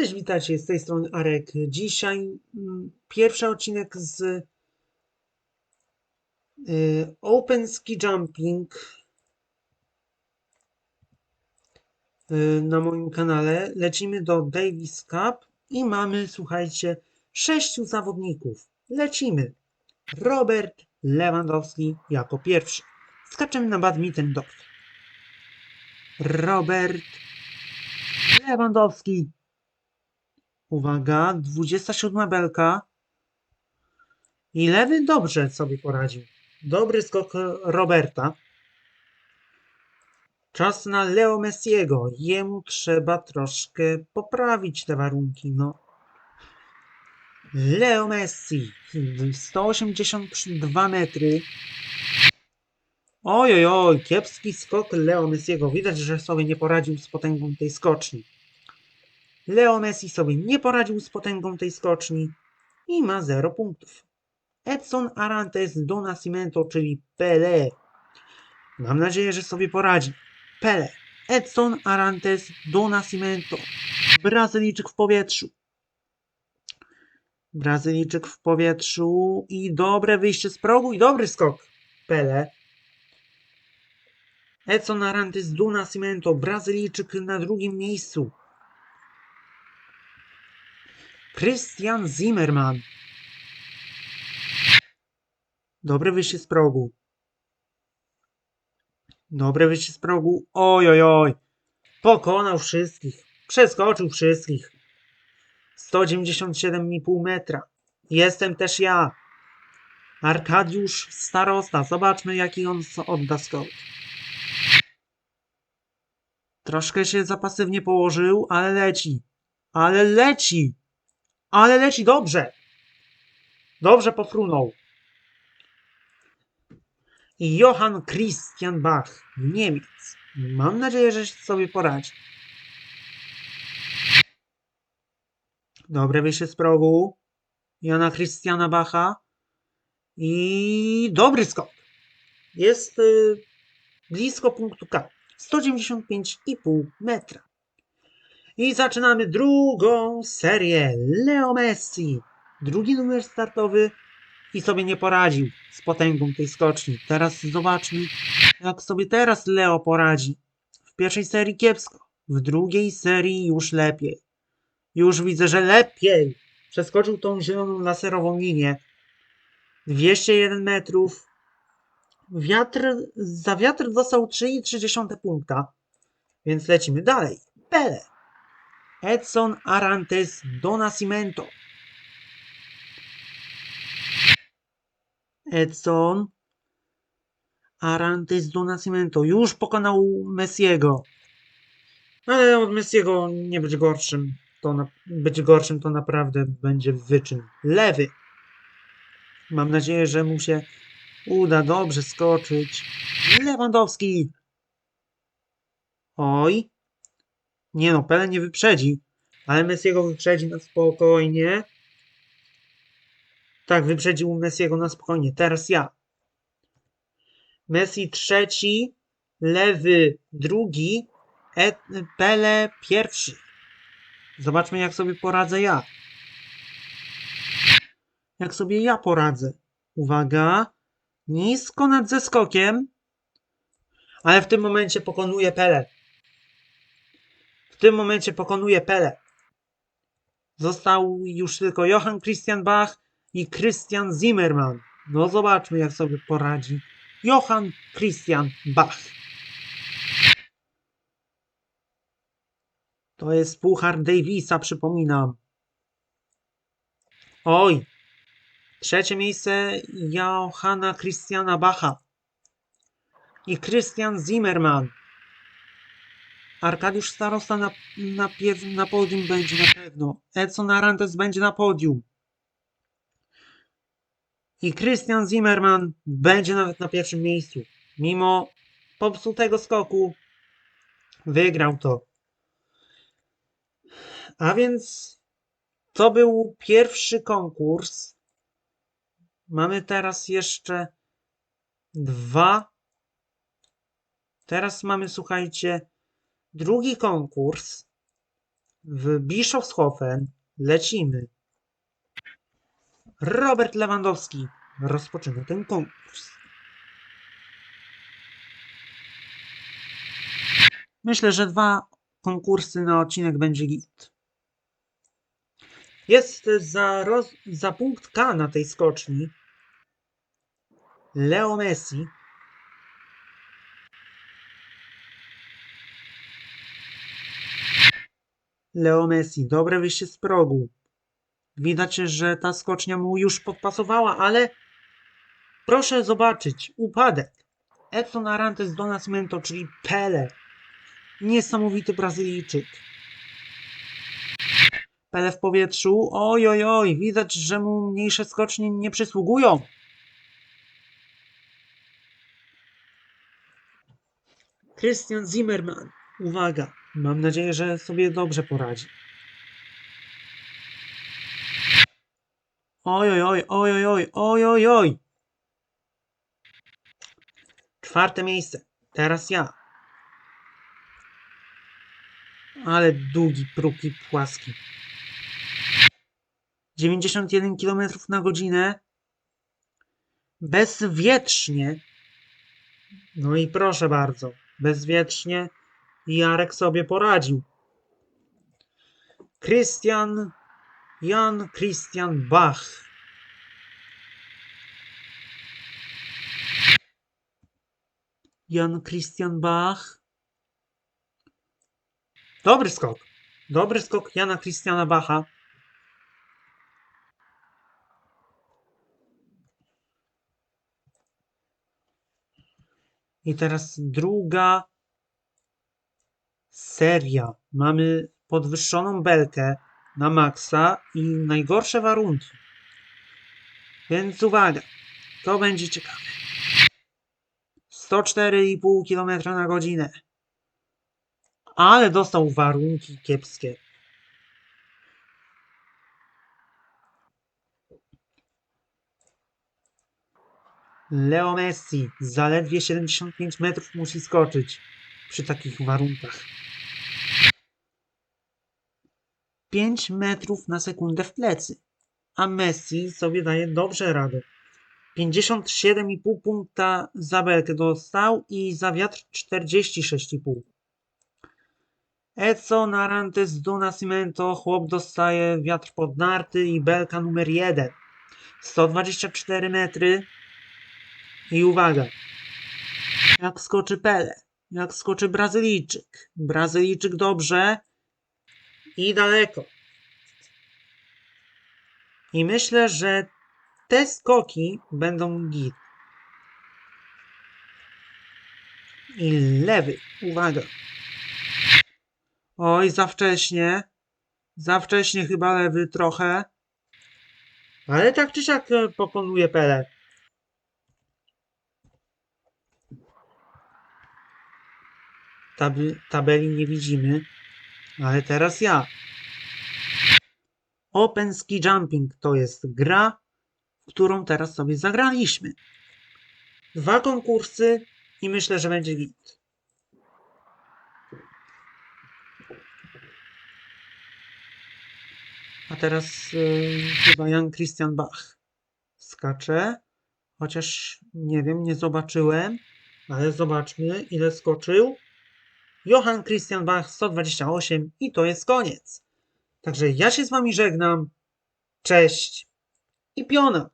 Cześć, witajcie, z tej strony Arek. Dzisiaj mm, pierwszy odcinek z y, Open Ski Jumping y, na moim kanale. Lecimy do Davis Cup i mamy, słuchajcie, sześciu zawodników. Lecimy. Robert Lewandowski jako pierwszy. Skaczemy na badminton. Robert Lewandowski. Uwaga, 27 belka. I lewy dobrze sobie poradził. Dobry skok Roberta. Czas na Leo Messiego. Jemu trzeba troszkę poprawić te warunki. No. Leo Messi. 182 metry. Oj, oj, oj, kiepski skok Leo Messiego. Widać, że sobie nie poradził z potęgą tej skoczni. Leo Messi sobie nie poradził z potęgą tej skoczni i ma 0 punktów. Edson Arantes do Nascimento, czyli Pele. Mam nadzieję, że sobie poradzi. Pele. Edson Arantes do Nascimento. Brazylijczyk w powietrzu. Brazylijczyk w powietrzu i dobre wyjście z progu i dobry skok. Pele. Edson Arantes do Nascimento. Brazylijczyk na drugim miejscu. Christian Zimmerman. Dobre wyjście z progu. Dobre wyjście z progu. Oj, oj, oj. Pokonał wszystkich. Przeskoczył wszystkich. 197,5 metra. Jestem też ja. Arkadiusz Starosta. Zobaczmy, jaki on odda skok. Troszkę się zapasywnie położył, ale leci. Ale leci. Ale leci dobrze. Dobrze pofrunął. Johann Christian Bach, Niemiec. Mam nadzieję, że sobie poradzi. Dobre wyjście z progu. Jana Christiana Bacha. I dobry skok. Jest y, blisko punktu K. 195,5 metra. I zaczynamy drugą serię. Leo Messi. Drugi numer startowy i sobie nie poradził z potęgą tej skoczni. Teraz zobaczmy, jak sobie teraz Leo poradzi. W pierwszej serii kiepsko, w drugiej serii już lepiej. Już widzę, że lepiej. Przeskoczył tą zieloną laserową linię. 201 metrów. Wiatr, za wiatr dostał 3,3 punkta. Więc lecimy dalej. Pele. Edson Arantes do Nascimento. Edson Arantes do Nascimento. Już pokonał Messiego. Ale od Messiego nie być gorszym. To na, być gorszym to naprawdę będzie wyczyn. Lewy. Mam nadzieję, że mu się uda dobrze skoczyć. Lewandowski. Oj. Nie no, Pele nie wyprzedzi. Ale Messiego wyprzedzi na spokojnie. Tak, wyprzedził Messiego na spokojnie. Teraz ja. Messi trzeci, lewy drugi, e Pele pierwszy. Zobaczmy, jak sobie poradzę ja. Jak sobie ja poradzę. Uwaga. Nisko nad zeskokiem. Ale w tym momencie pokonuje Pele. Tym momencie pokonuje Pele. Został już tylko Johann Christian Bach i Christian Zimmerman. No zobaczmy, jak sobie poradzi Johann Christian Bach. To jest Puchar Davisa, przypominam. Oj! Trzecie miejsce Johanna Christiana Bacha i Christian Zimmerman. Arkadiusz Starosta na, na, na podium będzie na pewno. Edson Arantes będzie na podium. I Christian Zimmerman będzie nawet na pierwszym miejscu. Mimo popsutego skoku wygrał to. A więc to był pierwszy konkurs. Mamy teraz jeszcze dwa. Teraz mamy, słuchajcie, drugi konkurs. w Bischofshofen lecimy. Robert Lewandowski rozpoczyna ten konkurs. Myślę, że dwa konkursy na odcinek będzie git. Jest za, roz, za punkt K na tej skoczni Leo Messi. Leo Messi, dobre wyjście z progu. Widać, że ta skocznia mu już podpasowała, ale proszę zobaczyć, upadek. Edson Arantes do Nascimento, czyli Pele. Niesamowity Brazylijczyk. Pele w powietrzu. Oj, oj, oj, widać, że mu mniejsze skocznie nie przysługują. Christian Zimmerman uwaga. Mam nadzieję, że sobie dobrze poradzi. Oj, oj, oj, oj, oj, oj, oj. Czwarte miejsce. Teraz ja. Ale długi, pruki, płaski. 91 km na godzinę. Bezwietrznie. No i proszę bardzo. Bezwietrznie Jarek sobie poradził. Christian Jan Christian Bach. Jan Christian Bach. Dobry skok. Dobry skok Jana Christiana Bacha. I teraz druga seria. Mamy podwyższoną belkę na maksa i najgorsze warunki. Więc uwaga, to będzie ciekawe. 104,5 km na godzinę. Ale dostał warunki kiepskie. Leo Messi zaledwie 75 metrów musi skoczyć przy takich warunkach. 5 metrów na sekundę w plecy, a Messi sobie daje dobrze radę. 57,5 punkta za belkę dostał i za wiatr 46,5. Edson Arantes do Nascimento, chłop dostaje wiatr pod narty i belka numer 1. 124 metry. I uwaga, jak skoczy Pele, jak skoczy Brazylijczyk. Brazylijczyk dobrze i daleko. I myślę, że te skoki będą git. I lewy, uwaga. Oj, za wcześnie. Za wcześnie chyba lewy trochę. Ale tak czy siak e, pokonuje Pele. Tab- tabeli nie widzimy, ale teraz ja. Open Ski Jumping to jest gra, w którą teraz sobie zagraliśmy. Dwa konkursy i myślę, że będzie git. A teraz yy, chyba Jan Christian Bach skacze. Chociaż nie wiem, nie zobaczyłem, ale zobaczmy ile skoczył. Johann Christian Bach 128 i to jest koniec. Także ja się z wami żegnam. Cześć i piona.